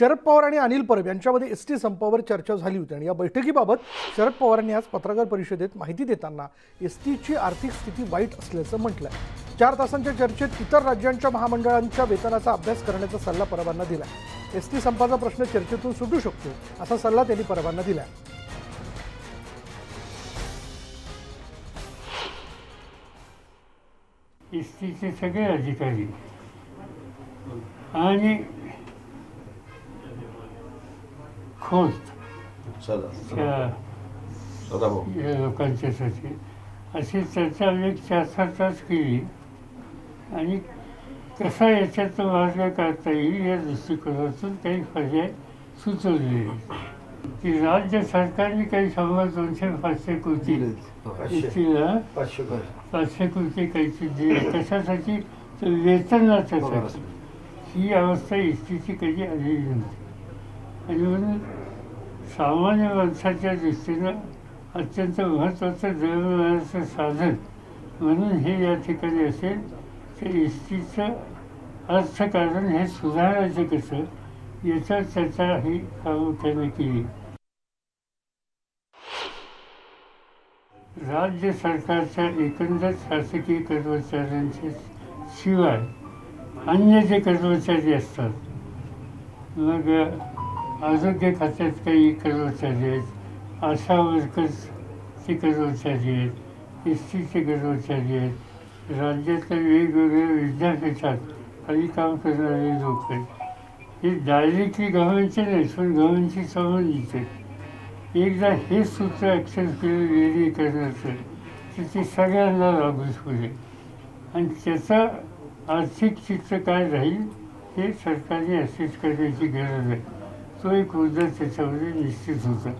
शरद पवार आणि अनिल परब यांच्यामध्ये S T संपावर चर्चा झाली होती आणि या बैठकीबाबत शरद पवारांनी आज पत्रकार परिषदेत माहिती देताना एस टीची आर्थिक स्थिती वाईट असल्याचं म्हटलं आहे चार तासांच्या चर्चेत इतर राज्यांच्या महामंडळांच्या वेतनाचा अभ्यास करण्याचा सल्ला परबांना दिला एस टी संपाचा प्रश्न चर्चेतून सुटू शकतो असा सल्ला त्यांनी परबांना दिला एस टीचे सगळे अधिकारी आणि खोत सदा. त्या सदाभाऊ या लोकांच्यासाठी. अशी चर्चा एक चार सात तास केली. आणि कसा याच्यात मार्ग काढता येईल या दृष्टिकोनातून काही पर्याय सुचवलेले की राज्य सरकारने काही शंभर दोनशे पाचशे कोटी एसटीला पाचशे. कोटी. काहीतरी दिले कशासाठी? तर वेतनाच्यासाठी ही अवस्था एस टीची कधी आलेली नव्हती. आणि म्हणून सामान्य माणसाच्या दृष्टीनं अत्यंत महत्त्वाचं दळणवळणाचं साधन म्हणून हे या ठिकाणी असेल. तर इस्तीचं अर्थकारण हे सुधारायचं कसं याचा चर्चा ही प्रामुख्याने केली. राज्य सरकारच्या एकंदर शासकीय कर्मचाऱ्यांचे शिवाय अन्य जे कर्मचारी असतात मग आरोग्य खात्यात काही कर्मचारी आहेत आशा वर्कर्सचे कर्मचारी आहेत एस टीचे कर्मचारी आहेत राज्यातल्या वेगवेगळ्या विद्यापीठात काही काम करणारे लोक आहेत. हे डायरेक्टली गव्हर्नमेंटचे नाही पण गव्हर्नमेंटशी संबंधित आहेत. एकदा हे सूत्र ॲक्सेप्ट केलं रेडी करण्याचं तर ते सगळ्यांना लागू होईल आणि त्याचं आर्थिक चित्र काय राहील हे सरकारने असेच करण्याची गरज आहे. तो एक मुद्दा त्याच्यामध्ये निश्चित होता